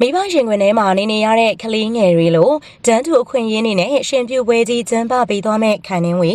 မိဘရင်ခွင်ထဲမှာနေနေရတဲ့ကလေးငယ်တွေလိုတန်းတူအခွင့်အရေးနေနဲ့ရှင်ပြူပွဲကြီးကျင်းပပေးသွားမဲ့ခံနှင်းဝေ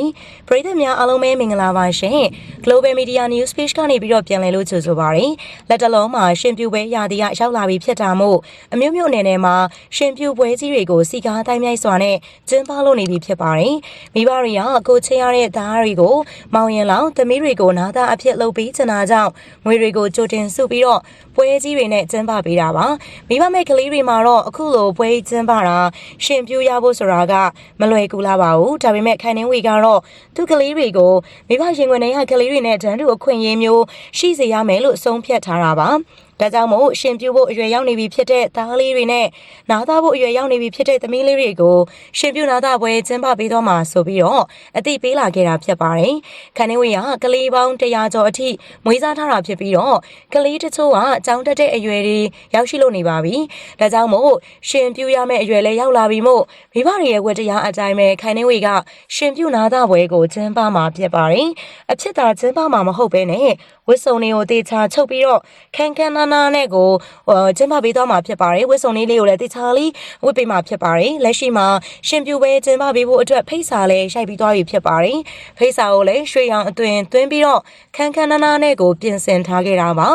ပရိသတ်များအားလုံးပဲမင်္ဂလာပါရှင် Global Media News Page ကနေပြီးတော့ပြန်လည်လို့ကြိုဆိုပါရစေလက်တလုံးမှာရှင်ပြူပွဲရာသီကရောက်လာပြီဖြစ်တာမို့အမျိုးမျိုးအနေနဲ့မှာရှင်ပြူပွဲကြီးတွေကိုစီကားတိုင်းမြိုက်စွာနဲ့ကျင်းပလို့နေပြီဖြစ်ပါတယ်မိဘတွေကကိုချင်ရတဲ့သားတွေကိုမောင်ရင်လောင်သမီးတွေကိုနာသားအဖြစ်လုပ်ပေးချင်တာကြောင့်ငွေတွေကိုကြိုတင်စုပြီးတော့ပွဲကြီးတွေနဲ့ကျင်းပပေးတာပါမိဘမဲ့ကလေးတွေမှာတော့အခုလိုပွဲကျင်းပတာရှင်ပြူရဖို့ဆိုတာကမလွယ်ကူလာပါဘူးဒါပေမဲ့ခိုင်နှင်းဝေကတော့သူကလေးတွေကိုမိဘရင်ခွင်ထဲကကလေးတွေနဲ့တန်းတူအခွင့်အရေးမျိုးရှိစေရမယ်လို့ဆုံးဖြတ်ထားတာပါ ဒါကြောင့်မို့ရှင်ပြဖို့အရွယ်ရောက်နေပြီဖြစ်တဲ့သားလေးတွေနဲ့နားသားဖို့အရွယ်ရောက်နေပြီဖြစ်တဲ့သမီးလေးတွေကိုရှင်ပြနာသားပွဲကျင်းပပေးတော့မှာဆိုပြီးတော့အသိပေးလာခဲ့တာဖြစ်ပါတယ်။ခန်းနေဝေကကလေးပေါင်း100ကျော်အထိမွေးစားထားတာဖြစ်ပြီးတော့ကလေးတချို့ကအကြောင်းတက်တဲ့အရွယ်တွေရောက်ရှိလို့နေပါပြီ။ဒါကြောင့်မို့ရှင်ပြရမယ့်အရွယ်လည်းရောက်လာပြီမို့မိဘတွေရဲ့ဝတ္တရားအတိုင်းပဲခန်းနေဝေကရှင်ပြနာသားပွဲကိုကျင်းပမှာဖြစ်ပါတယ်။အဖြစ်သာကျင်းပမှာမဟုတ်ဘဲနဲ့ဝစ်စုံတွေကိုတေချာချုပ်ပြီးတော့ခန်းခန်းနာနာနဲ့ကိုကျင်းပပေးသွားမှာဖြစ်ပါတယ်ဝစ်စုံလေးလေးကိုလည်းတေချာလေးဝစ်ပေးမှာဖြစ်ပါတယ်လက်ရှိမှာရှင်ပြူပဲကျင်းပပေးဖို့အတွက်ဖိတ်စာလည်းရိုက်ပြီးသွားပြီဖြစ်ပါတယ်ဖိတ်စာကိုလည်းရွှေရောင်အသွင်သွင်းပြီးတော့ခန်းခန်းနာနာနဲ့ကိုပြင်ဆင်ထားခဲ့တာပါ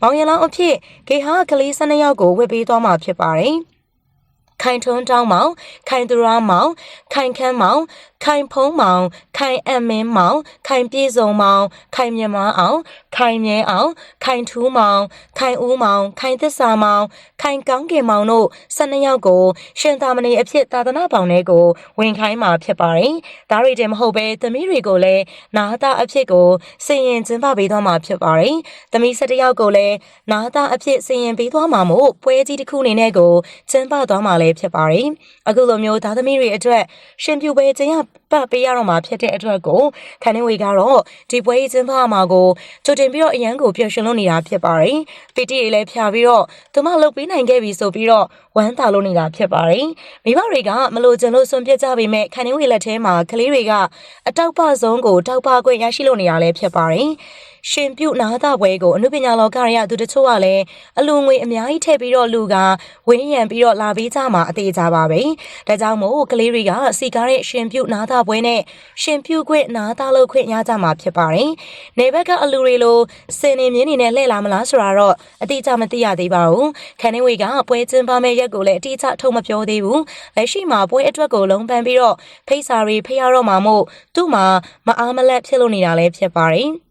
မောင်ရလောင်အဖြစ်ဂေဟာကလေး၁၂ယောက်ကိုဝစ်ပေးသွားမှာဖြစ်ပါတယ်ခိုင်ထွန်းတောင်းမောင်ခိုင်သူရမောင်ခိုင်ခမ်းမောင် ခိုင်ဖုံးမောင်ခိုင်အမင်းမောင်ခိုင်ပြေစုံမောင်ခိုင်မြမအောင်ခိုင်မြဲအောင်ခိုင်ထူးမောင်ခိုင်ဦးမောင်ခိုင်သစ္စာမောင်ခိုင်ကောင်းကင်မောင်တို့12ယောက်ကိုရှင်သာမဏေအဖြစ်သာသနာပေါင်တွေကိုဝင်ခိုင်းมาဖြစ်ပါတယ်။ဒါတွေတည်းမဟုတ်ပဲသမီးတွေကိုလည်းနာတာအဖြစ်ကိုစင်ရင်ကျင်းပပေးသွားမှာဖြစ်ပါတယ်။သမီး7ယောက်ကိုလည်းနာတာအဖြစ်စင်ရင်ပေးသွားမှာမို့ပွဲကြီးတစ်ခုအနေနဲ့ကိုကျင်းပသွားမှာလည်းဖြစ်ပါတယ်။အခုလိုမျိုးသားသမီးတွေအတွက်ရှင်ပြူပွဲကျင်းရပတ်ပေးရတော့မှာဖြစ်တဲ့အတွက်ကိုခန်းနေဝေကတော့ဒီပွဲကျင်းပမှာကိုကြိုတင်ပြီးတော့အရန်ကိုပျော်ရွှင်လို့နေတာဖြစ်ပါတယ်။ပီတီတွေလည်းဖြာပြီးတော့သူမလှုပ်ပေးနိုင်ခဲ့ပြီဆိုပြီးတော့ဝမ်းသာလို့နေတာဖြစ်ပါတယ်။မိဘတွေကမလို့ကျင်လို့ဆွန်ပြစ်ကြပေမဲ့ခန်းနေဝေလက်ထဲမှာကလေးတွေကအတောက်ပဆုံးကိုတောက်ပခွင့်ရရှိလို့နေတာလည်းဖြစ်ပါတယ်။ရှင်ပြုနာသပွဲကိုအနုပညာလောကရသူတချို့ကလည်းအလူငွေအများကြီးထည့်ပြီးတော့လူကဝင်းရံပြီးတော့လာပေးကြမှာအသေးကြပါပဲ။ဒါကြောင့်မို့ကလေးတွေကစီကားတဲ့ရှင်ပြုနာသပွဲနဲ့ရှင်ပြုခွင့်နာသလို့ခွင့်ရကြမှာဖြစ်ပါတယ်။နေဘက်ကအလူတွေလိုစင်နေမြင်းနေနဲ့လှည့်လာမလားဆိုတာတော့အတိအကျမသိရသေးပါဘူး။ခန်းနေဝေကပွဲကျင်းပမဲ့ရက်ကိုလည်းအတိအကျထုတ်မပြောသေးဘူး။လက်ရှိမှာပွဲအတွက်ကိုလုံးပန်းပြီးတော့ဖိတ်စာတွေဖိရတော့မှာမို့သူ့မှာမအားမလက်ဖြစ်လို့နေတာလည်းဖြစ်ပါတယ်။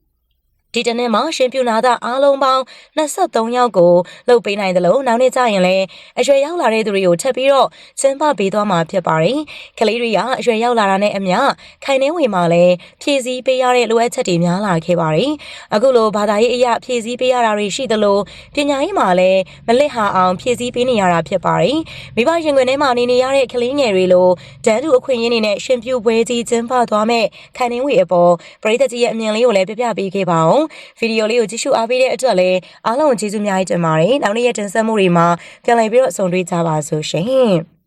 ဒီတနေ့မှာရှင်ပြူနာသားအားလုံးပေါင်း23ယောက်ကိုလှုပ်ပေးနိုင်တယ်လို့နောက်နေ့ကျရင်လည်းအရွယ်ရောက်လာတဲ့သူတွေကိုထပ်ပြီးတော့ကျင်းပပေးသွားမှာဖြစ်ပါတယ်။ကလေးတွေကအရွယ်ရောက်လာတာနဲ့အမျှခိုင်နှင်းဝင်မှာလည်းဖြည့်ဆည်းပေးရတဲ့လိုအပ်ချက်တွေများလာခဲ့ပါတယ်။အခုလိုဘာသာရေးအရာဖြည့်ဆည်းပေးရတာတွေရှိသလိုပညာရေးမှာလည်းမလစ်ဟာအောင်ဖြည့်ဆည်းပေးနေရတာဖြစ်ပါတယ်။မိဘရင်ခွင်ထဲမှာနေနေရတဲ့ကလေးငယ်တွေလိုတန်းတူအခွင့်အရေးတွေနဲ့ရှင်ပြူပွဲကြီးကျင်းပသွားမဲ့ခိုင်နှင်းဝင်အပေါ်ပရိသတ်ကြီးရဲ့အမြင်လေးကိုလည်းပြပြပေးခဲ့ပါအောင်ဗီဒီယိုလေးကိုကြည့်ရှုအားပေးတဲ့အတွက်လည်းအားလုံးကျေးဇူးများကြီးတင်ပါတယ်နောက်နေ့ရက်တင်ဆက်မှုတွေမှာပြန်လည်ပြီးတော့ဆုံတွေ့ကြပါစို့ရှင်